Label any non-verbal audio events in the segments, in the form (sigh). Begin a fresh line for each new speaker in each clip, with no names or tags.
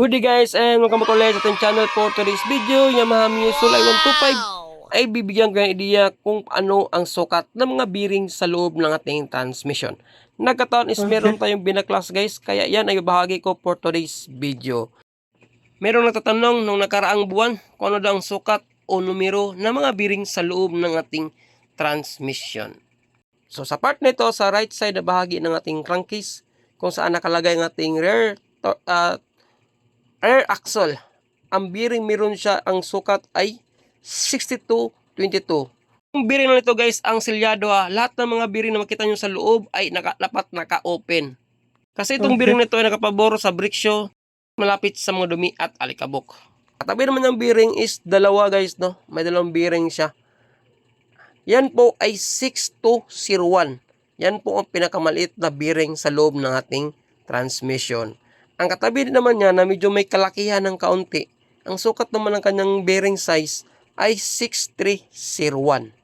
Good day guys and welcome back ulit sa ating channel for today's video Yamaha Mio Sulay 125 ay bibigyan ko ng ideya kung ano ang sukat ng mga bearing sa loob ng ating transmission. Nagkataon is meron tayong binaklas guys kaya yan ay bahagi ko for today's video. Merong nagtatanong nung nakaraang buwan kung ano daw ang sukat o numero ng mga bearing sa loob ng ating transmission. So sa part nito sa right side na bahagi ng ating crankcase kung saan nakalagay ang ating rear to- ah, rear axle. Ang bearing meron siya, ang sukat ay 62.22. Yung bearing na nito guys, ang silyado ha, lahat ng mga bearing na makita nyo sa loob ay naka, dapat naka-open. Kasi itong
Okay.
bearing nito ay nakapaboro sa brake shoe, malapit sa mga dumi at alikabok. Katabi naman ng bearing is dalawa guys, no? May dalawang bearing siya. Yan po ay 6201. Yan po ang pinakamaliit na bearing sa loob ng ating transmission. Ang katabi naman niya na medyo may kalakihan ng kaunti, ang sukat naman ng kanyang bearing size ay 6301.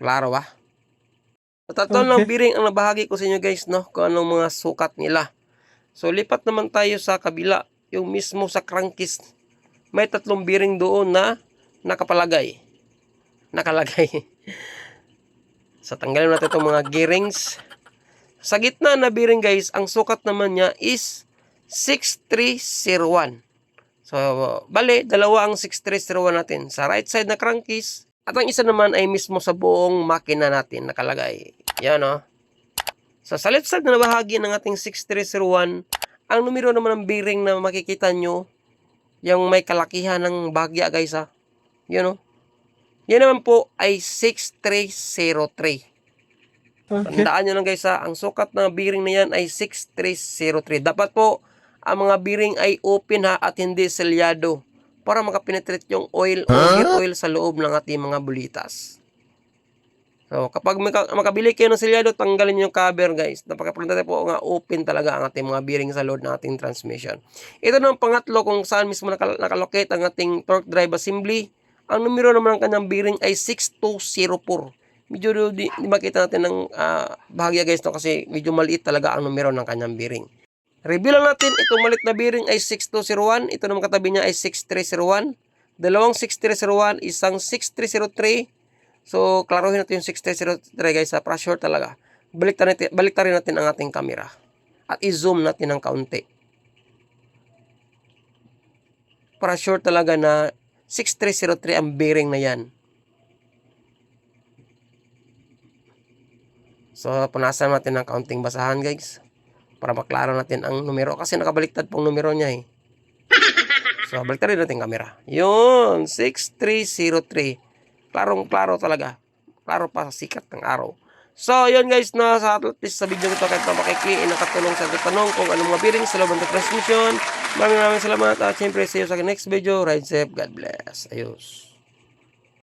Klaro ba? Sa tatlo ng
Okay.
bearing ang nabahagi ko sa inyo guys, no? Kung anong mga sukat nila. So, lipat naman tayo sa kabila. Yung mismo sa crankcase. May tatlong bearing doon na nakapalagay. Nakalagay. (laughs) so, tanggalin natin itong mga gearings. Sa gitna na bearing guys, ang sukat naman niya is 6301. So, bale, dalawa ang 6301 natin. Sa right side na crankcase, at ang isa naman ay mismo sa buong makina natin nakalagay. Yan o. So, sa left side na bahagi ng ating 6301, ang numero naman ng bearing na makikita nyo, yung may kalakihan ng bagya guys ha. Yun o. Yan naman po ay 6303.
Okay.
Tandaan nyo lang guys ha, ang sukat ng bearing na yan ay 6303. Dapat po, ang mga bearing ay open ha at hindi selyado para makapenetrate yung oil o gear oil sa loob ng ating mga bulitas. So, kapag maka- makabili kayo ng selyado, tanggalin yung cover guys. Napaka-importante po nga open talaga ang ating mga bearing sa load ng ating transmission. Ito na ang pangatlo kung saan mismo nakal- nakalocate ang ating torque drive assembly. Ang numero naman ng kanyang bearing ay 6204 medyo di, di makita natin ng ah, bahagya guys no kasi medyo maliit talaga ang numero ng kanyang bearing. Review lang natin, itong maliit na bearing ay 6201, ito naman katabi niya ay 6301. Dalawang 6301, isang 6303. So, klaruhin natin yung 6303 guys, para sure talaga. Balik natin, balik rin natin ang ating camera. At i-zoom natin ng kaunti. Para sure talaga na 6303 ang bearing na yan. So, punasan natin ng kaunting basahan, guys. Para maklaro natin ang numero. Kasi nakabaliktad pong numero niya, eh. (laughs) So, baliktad rin natin camera. Yun, 6303. Klarong-klaro talaga. Klaro pa sa sikat ng araw. So, yun guys, na sa at least sa video nito kahit na makikli, eh, nakatulong sa tanong kung anong mga sa loob ng transmission. Maraming maraming salamat at syempre see you sa next video. Ride safe. God bless. Ayos.